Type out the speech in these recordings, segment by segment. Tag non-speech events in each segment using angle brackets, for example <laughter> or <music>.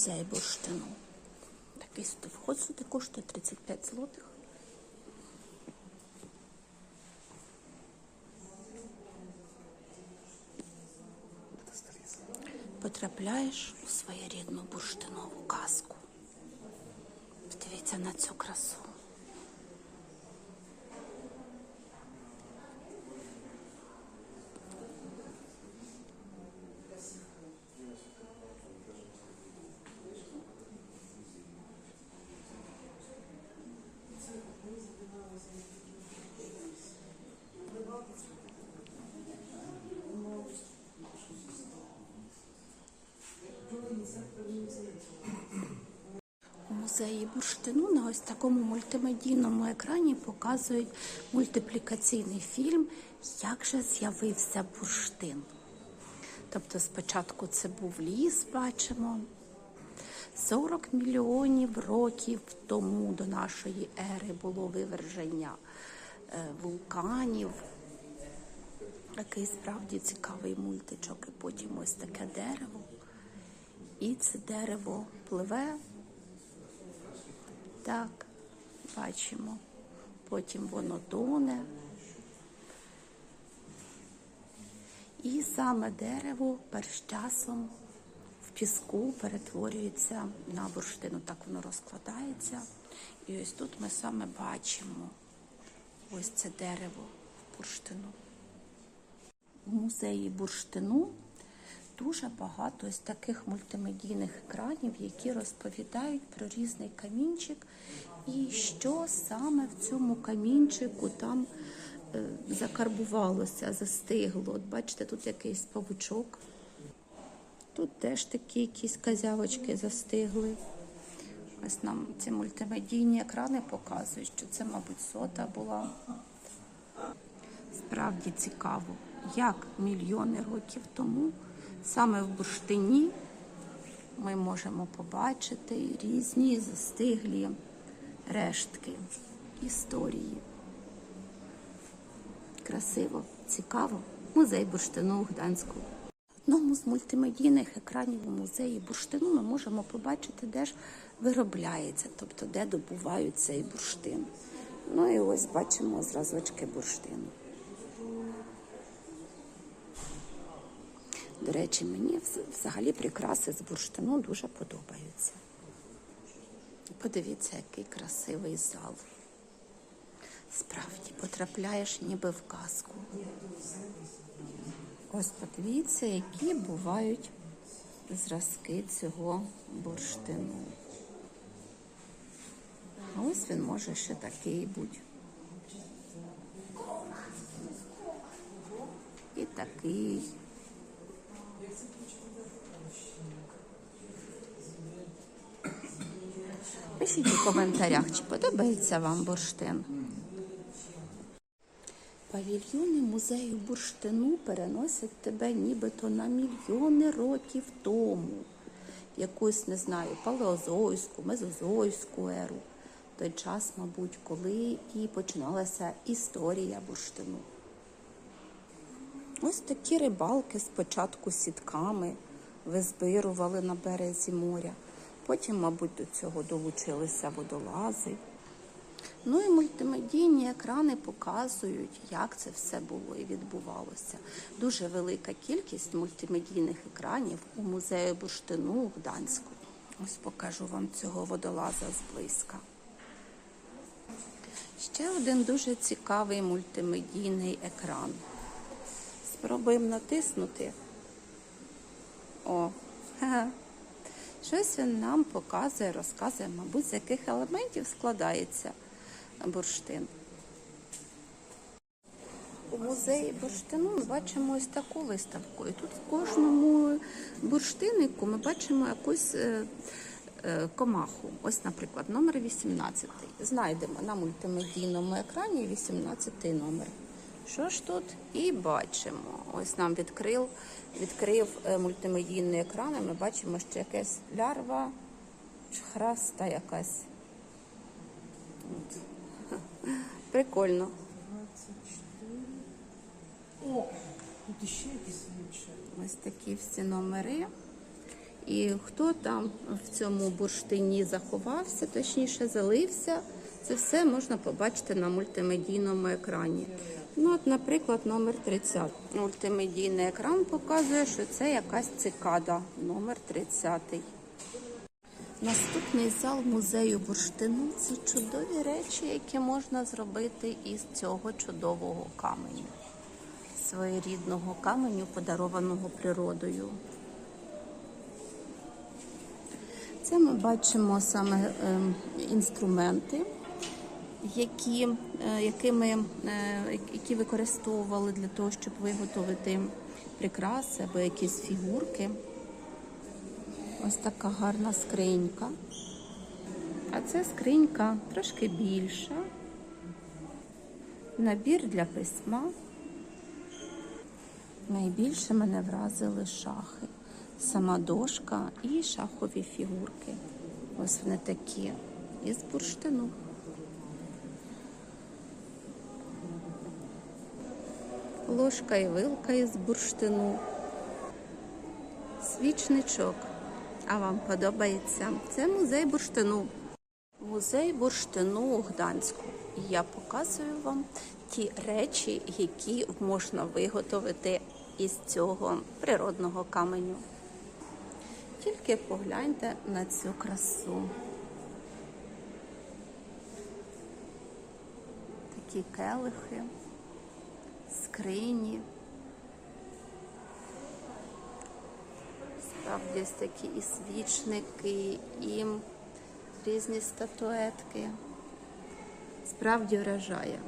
музей бурштину. Такий сюди вход сюди коштує 35 злотих. Потрапляєш у своєрідну бурштинову казку. Дивіться на цю красу. У музеї бурштину на ось такому мультимедійному екрані показують мультиплікаційний фільм Як же з'явився бурштин. Тобто спочатку це був ліс, бачимо. 40 мільйонів років тому до нашої ери було виверження е, вулканів. Такий справді цікавий мультичок. І потім ось таке дерево. І це дерево пливе. Так, бачимо. Потім воно тоне. І саме дерево перш часом в піску перетворюється на бурштину. Так воно розкладається. І ось тут ми саме бачимо ось це дерево бурштину. У музеї бурштину дуже багато ось таких мультимедійних екранів, які розповідають про різний камінчик і що саме в цьому камінчику там е, закарбувалося, застигло. От бачите, тут якийсь павучок. Тут теж такі якісь казявочки застигли. Ось нам ці мультимедійні екрани показують, що це, мабуть, сота була. Справді цікаво, як мільйони років тому саме в бурштині ми можемо побачити різні застиглі рештки історії. Красиво, цікаво. Музей бурштину у Гданську. Одному з мультимедійних екранів у музеї бурштину ми можемо побачити, де ж виробляється, тобто де добувають цей бурштин. Ну і ось бачимо зразочки бурштину. До речі, мені взагалі прикраси з бурштину дуже подобаються. Подивіться, який красивий зал. Справді, потрапляєш ніби в казку. Ось подивіться, які бувають зразки цього бурштину. А ось він може ще такий бути. І такий. Пишіть у коментарях, чи подобається вам бурштин. Павільйони музею бурштину переносять тебе нібито на мільйони років тому. Якусь, не знаю, палеозойську, мезозойську еру. Той час, мабуть, коли і починалася історія бурштину. Ось такі рибалки спочатку сітками визбирували на березі моря. Потім, мабуть, до цього долучилися водолази. Ну і мультимедійні екрани показують, як це все було і відбувалося. Дуже велика кількість мультимедійних екранів у музеї бурштину у Гданську. Ось покажу вам цього водолаза зблизька. Ще один дуже цікавий мультимедійний екран. Спробуємо натиснути. О, <laughs> ха-ха. Щось він нам показує, розказує, мабуть, з яких елементів складається бурштин. У музеї бурштину ми бачимо ось таку виставку. І тут в кожному бурштиннику ми бачимо якусь е, е, комаху. Ось, наприклад, номер 18. Знайдемо на мультимедійному екрані 18 номер. Що ж тут? І бачимо. Ось нам відкрив, відкрив е, мультимедійний екран, і ми бачимо, що якась лярва, храста якась. От. <laughs> Прикольно. О, тут ще якісь лучше. Ось такі всі номери. І хто там в цьому бурштині заховався, точніше залився, це все можна побачити на мультимедійному екрані. Ну, от, наприклад, номер 30. Мультимедійний екран показує, що це якась цикада, номер 30. Наступний зал музею бурштину це чудові речі, які можна зробити із цього чудового каменю, своєрідного каменю, подарованого природою. Це ми бачимо саме ем, інструменти, які, е, якими, е, які використовували для того, щоб виготовити прикраси або якісь фігурки. Ось така гарна скринька. А це скринька трошки більша. Набір для письма. Найбільше мене вразили шахи. Сама дошка і шахові фігурки. Ось вони такі. Із бурштину. Ложка і вилка із бурштину. Свічничок. А вам подобається? Це музей бурштину. Музей бурштину у Гданську. І я показую вам ті речі, які можна виготовити із цього природного каменю. Тільки погляньте на цю красу. Такі келихи, скрині. Справді ось такі і свічники, і різні статуетки. Справді вражає.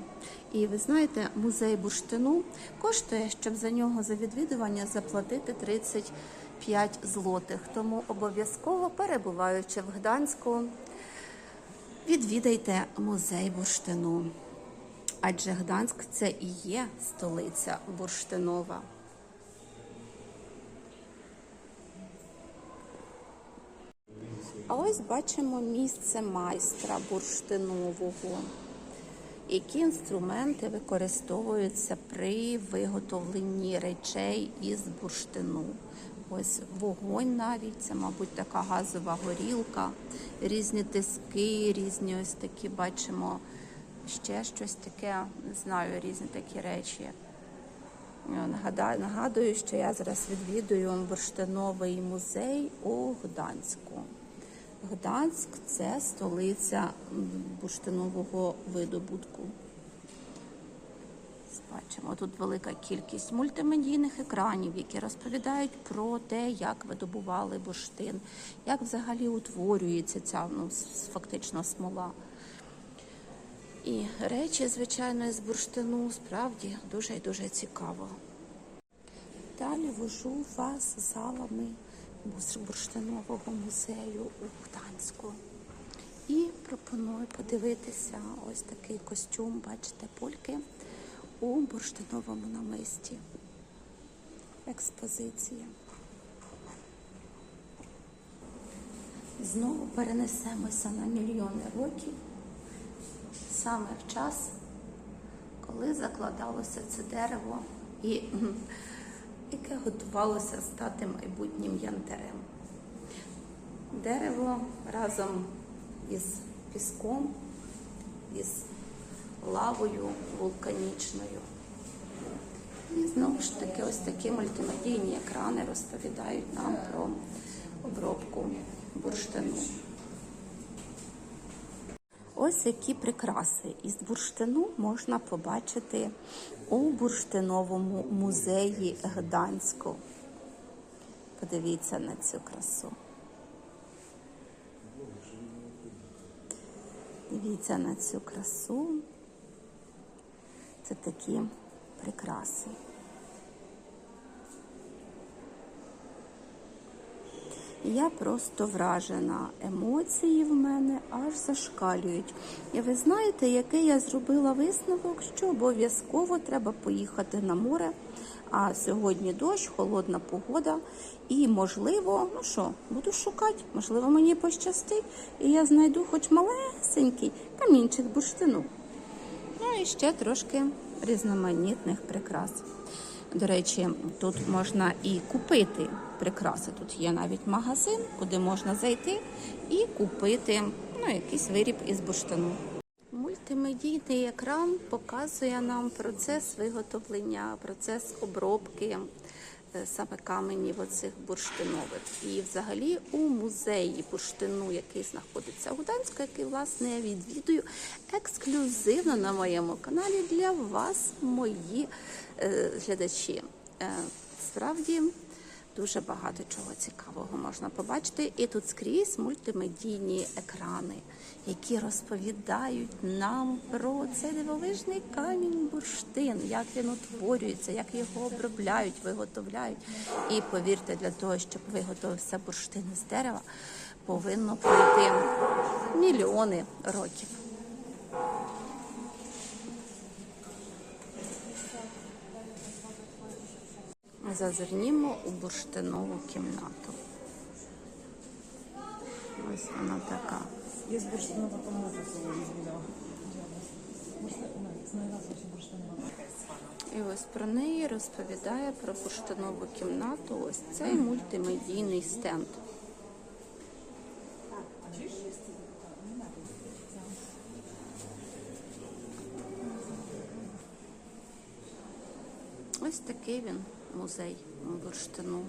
І ви знаєте, музей бурштину коштує, щоб за нього за відвідування заплатити 35 злотих. Тому обов'язково, перебуваючи в Гданську, відвідайте музей бурштину. Адже Гданськ це і є столиця бурштинова. А ось бачимо місце майстра бурштинового. Які інструменти використовуються при виготовленні речей із бурштину? Ось вогонь навіть, це, мабуть, така газова горілка, різні тиски, різні ось такі бачимо ще щось таке, не знаю, різні такі речі. Нагадую, що я зараз відвідую бурштиновий музей у Гданську. Гданськ це столиця бурштинового видобутку. Бачимо, тут велика кількість мультимедійних екранів, які розповідають про те, як видобували бурштин, як взагалі утворюється ця ну, фактично смола. І речі, звичайно, з бурштину справді дуже і дуже цікаво. Далі вожу вас залами бурштинового музею у Гданську. І пропоную подивитися ось такий костюм, бачите, польки у бурштиновому намисті. Експозиція. Знову перенесемося на мільйони років, саме в час, коли закладалося це дерево і <laughs> яке готувалося стати майбутнім янтарем. Дерево разом із піском, із лавою вулканічною. І знову ж таки, ось такі мультимедійні екрани розповідають нам про обробку бурштину. Ось які прикраси із бурштину можна побачити у бурштиновому музеї Гданську. Подивіться на цю красу. Дивіться на цю красу. Це такі прикраси. Я просто вражена. Емоції в мене аж зашкалюють. І ви знаєте, який я зробила висновок, що обов'язково треба поїхати на море. А сьогодні дощ, холодна погода. І, можливо, ну що, буду шукати, можливо, мені пощастить, і я знайду хоч малесенький камінчик бурштину. Ну і ще трошки різноманітних прикрас. До речі, тут можна і купити прикраси. Тут є навіть магазин, куди можна зайти і купити ну, якийсь виріб із бурштину. Мультимедійний екран показує нам процес виготовлення, процес обробки саме каменів оцих бурштинових. І взагалі у музеї бурштину, який знаходиться у Гданську, який власне я відвідую ексклюзивно на моєму каналі для вас, мої е, глядачі. Е, справді дуже багато чого цікавого можна побачити. І тут скрізь мультимедійні екрани, які розповідають нам про цей дивовижний камінь бурштин, як він утворюється, як його обробляють, виготовляють. І повірте, для того, щоб виготовився бурштин з дерева, повинно пройти мільйони років. Зазирнімо у бурштинову кімнату. Ось вона така. Свою изменила. Знаю вас очень бурштиновая. І ось про неї розповідає про бурштинову кімнату. Ось цей мультимедійний стенд. Ось такий він музей бурштину.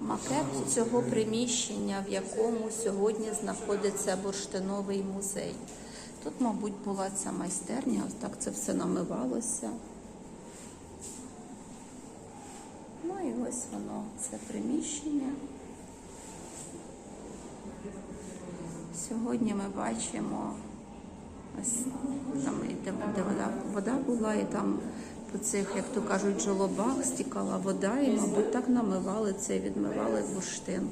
Макет цього приміщення, в якому сьогодні знаходиться бурштиновий музей. Тут, мабуть, була ця майстерня, ось так це все намивалося. Ну і ось воно, це приміщення. Сьогодні ми бачимо ось там, де, де вода, вода була, і там по цих, як то кажуть, жолобах стікала вода, і, мабуть, так намивали це, відмивали бурштин.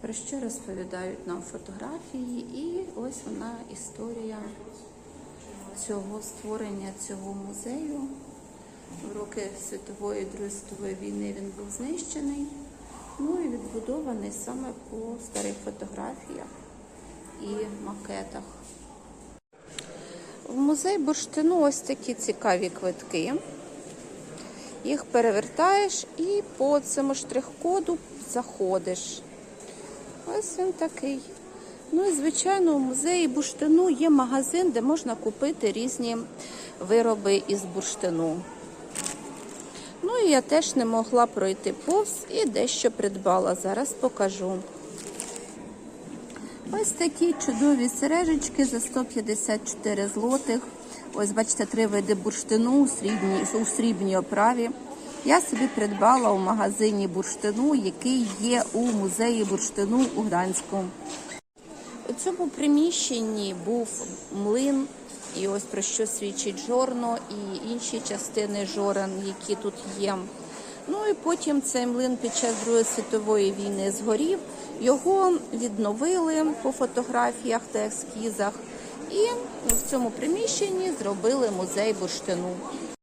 Про що розповідають нам фотографії, і ось вона історія цього створення цього музею. В роки Світової Другої світової війни він був знищений. Ну і відбудований саме по старих фотографіях і макетах. В музей бурштину ось такі цікаві квитки. Їх перевертаєш і по цьому штрих-коду заходиш. Ось він такий. Ну і звичайно, у музеї бурштину є магазин, де можна купити різні вироби із бурштину. Ну і я теж не могла пройти повз і дещо придбала. Зараз покажу. Ось такі чудові сережечки за 154 злотих. Ось, бачите, три види бурштину у срібній, у срібній оправі. Я собі придбала у магазині бурштину, який є у музеї бурштину у Гданську. У цьому приміщенні був млин, і ось про що свідчить жорно і інші частини жорен, які тут є. Ну і потім цей млин під час Другої світової війни згорів. Його відновили по фотографіях та ескізах. І в цьому приміщенні зробили музей бурштину.